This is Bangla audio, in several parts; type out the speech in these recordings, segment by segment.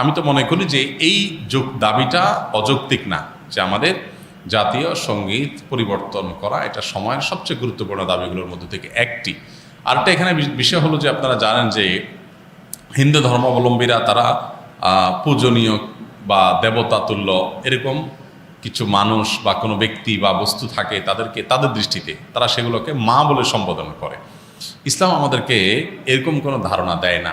আমি তো মনে করি যে এই যোগ দাবিটা অযৌক্তিক না, যে আমাদের জাতীয় সংগীত পরিবর্তন করা এটা সময়ের সবচেয়ে গুরুত্বপূর্ণ দাবিগুলোর মধ্যে থেকে একটি। আরেকটা এখানে বিষয় হলো যে আপনারা জানেন যে হিন্দু ধর্মাবলম্বীরা তারা পূজনীয় বা দেবতা তুল্য এরকম কিছু মানুষ বা কোনো ব্যক্তি বা বস্তু থাকে তাদেরকে, তাদের দৃষ্টিতে তারা সেগুলোকে মা বলে সম্বোধন করে। ইসলাম আমাদেরকে এরকম কোনো ধারণা দেয় না।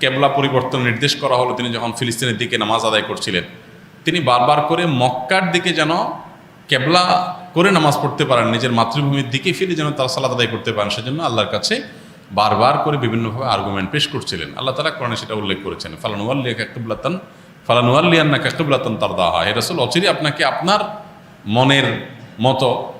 কেবলা পরিবর্তন নির্দেশ করা হলো। তিনি যখন ফিলিস্তিনের দিকে নামাজ আদায় করছিলেন, তিনি বারবার করে মক্কার দিকে যেন কেবলা করে নামাজ পড়তে পারেন, নিজের মাতৃভূমির দিকে ফিরে যেন তারা সালাদ আদায় করতে পারেন, সেজন্য আল্লাহর কাছে বারবার করে বিভিন্নভাবে আর্গুমেন্ট পেশ করছিলেন। আল্লাহ তালা কোরআনে সেটা উল্লেখ করেছেন ফালানুয়াল্লিয়া কাকুবলাতন ফালানুয়াল্লিয়ান্না কাকুবলাতন তার দেওয়া হয় রসুল অচিরে আপনাকে আপনার মনের মতো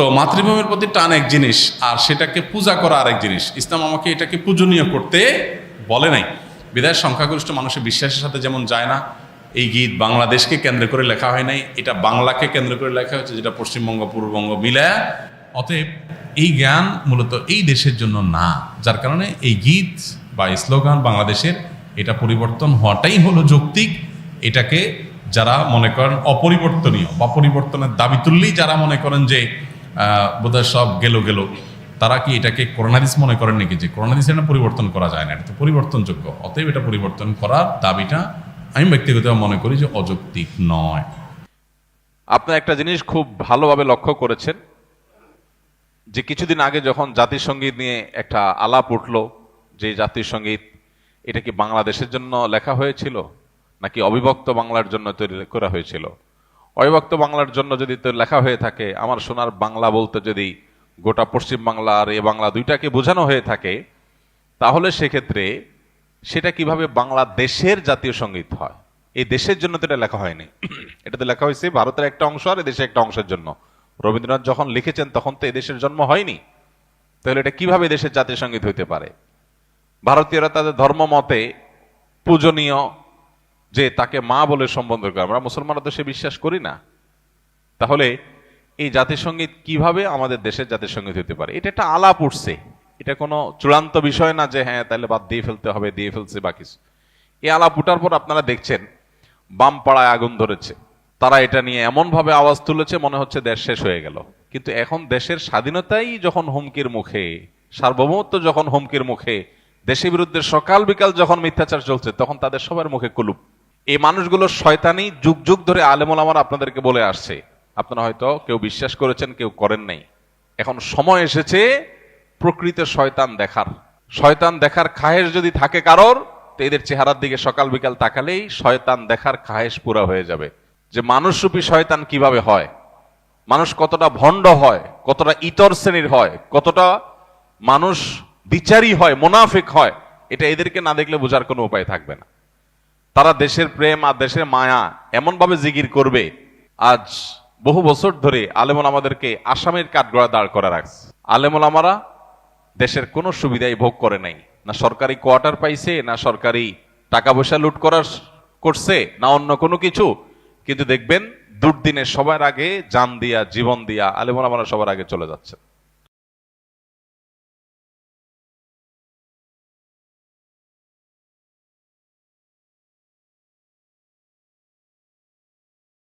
তো মাতৃভূমির প্রতি টান এক জিনিস, আর সেটাকে পূজা করা আরেক জিনিস। ইসলাম আমাকে এটাকে পূজনীয় করতে বলে নাই। বিদায় সংখ্যাগরিষ্ঠ মানুষের বিশ্বাসের সাথে যেমন যায় না, এই গীত বাংলাদেশকে কেন্দ্র করে লেখা হয় নাই, এটা বাংলাকে কেন্দ্র করে লেখা হয়েছে, যেটা পশ্চিমবঙ্গ, পূর্ববঙ্গ মিলায় অতএব এই জ্ঞান মূলত এই দেশের জন্য না, যার কারণে এই গীত বা স্লোগান বাংলাদেশের এটা পরিবর্তন হওয়াটাই হলো যৌক্তিক। এটাকে যারা মনে করেন অপরিবর্তনীয় বা পরিবর্তনের দাবি তুললেই যারা মনে করেন যে বোধহয় সব গেল গেল। তারা কি এটাকে করোনাদিস মনে করেন নাকি? যে করোনাদিস এটা পরিবর্তন করা যায় না, এটা তো পরিবর্তনযোগ্য। অতএব এটা পরিবর্তন করার দাবিটা আমি ব্যক্তিগতভাবে মনে করি যে অযৌক্তিক নয়। আপনার একটা জিনিস খুব ভালোভাবে লক্ষ্য করেছেন, যে কিছুদিন আগে যখন জাতীয় সংগীত নিয়ে একটা আলাপ উঠল, যে জাতীয় সংগীত এটা কি বাংলাদেশের জন্য লেখা হয়েছিল, নাকি অবিভক্ত বাংলার জন্য তৈরি করা হয়েছিল? অবিভক্ত বাংলার জন্য যদি তো লেখা হয়ে থাকে, আমার সোনার বাংলা বলতে যদি গোটা পশ্চিম বাংলা আর এ বাংলা দুইটাকে বোঝানো হয়ে থাকে, তাহলে সেক্ষেত্রে সেটা কীভাবে বাংলাদেশের জাতীয় সংগীত হয়? এই দেশের জন্য তো এটা লেখা হয়নি। এটাতে লেখা হয়েছে ভারতের একটা অংশ আর দেশের একটা অংশের জন্য। রবীন্দ্রনাথ যখন লিখেছেন, তখন তো এদেশের জন্ম হয়নি। তাহলে এটা কীভাবে দেশের জাতীয় সংগীত হইতে পারে? ভারতীয়রা তাদের ধর্ম মতে পূজনীয় যে তাকে মা বলে সম্বোধন করে। আমরা মুসলমানরা তো সে বিশ্বাস করি না। তাহলে এই জাতিসংগীত কীভাবে আমাদের দেশের জাতিসংগীত হতে পারে? এটা একটা আলাপ উঠছে। এটা কোনো চূড়ান্ত বিষয় না যে হ্যাঁ তাহলে বাদ দিয়ে ফেলতে হবে, দিয়ে ফেলছে বা কিছু। এই আলাপ উঠার পর আপনারা দেখছেন, বাম পাড়ায় আগুন ধরেছে। তারা এটা নিয়ে এমন ভাবে আওয়াজ তুলেছে, মনে হচ্ছে দেশ শেষ হয়ে গেল। কিন্তু এখন দেশের স্বাধীনতাই যখন হুমকির মুখে, সার্বভৌমত্ব যখন হুমকির মুখে, দেশের বিরুদ্ধে সকাল বিকাল যখন মিথ্যাচার চলছে, তখন তাদের সবার মুখে কুলুপ। এই মানুষগুলো শয়তানি যুগ যুগ ধরে আলেমুল আমার আপনাদেরকে বলে আসছে। আপনারা হয়তো কেউ বিশ্বাস করেছেন, কেউ করেন নাই। এখন সময় এসেছে প্রকৃত শয়তান দেখার। শয়তান দেখার খায়েশ যদি থাকে কারোর, তো এদের চেহারার দিকে সকাল বিকাল তাকালেই শয়তান দেখার খায়েশ পুরা হয়ে যাবে। যে মানুষরূপী শয়তান কীভাবে হয়? মানুষ কতটা ভণ্ড হয়? কতটা ইতর শ্রেণির হয়? কতটা মানুষ বিচারী হয়, মোনাফিক হয়? এটা এদেরকে না দেখলে বোঝার কোনো উপায় থাকবে না। তারা দেশের প্রেম আর দেশের মায়া এমনভাবে জিগির করবে। আজ বহু বছর ধরে আলেমুল আমাদেরকে আসামের কাঠগড়া দাঁড় করা রাখছে। আলেমুল আমারা দেশের কোনো সুবিধাই ভোগ করে নাই। না সরকারি কোয়ার্টার পাইছে, না সরকারি টাকা পয়সা লুট করার করছে, না অন্য কোনো কিছু। কিন্তু দেখবেন দুর্দিনে সবার আগে জান দিয়া, জীবন দিয়া আলেমরা সবার আগে চলে যাচ্ছে।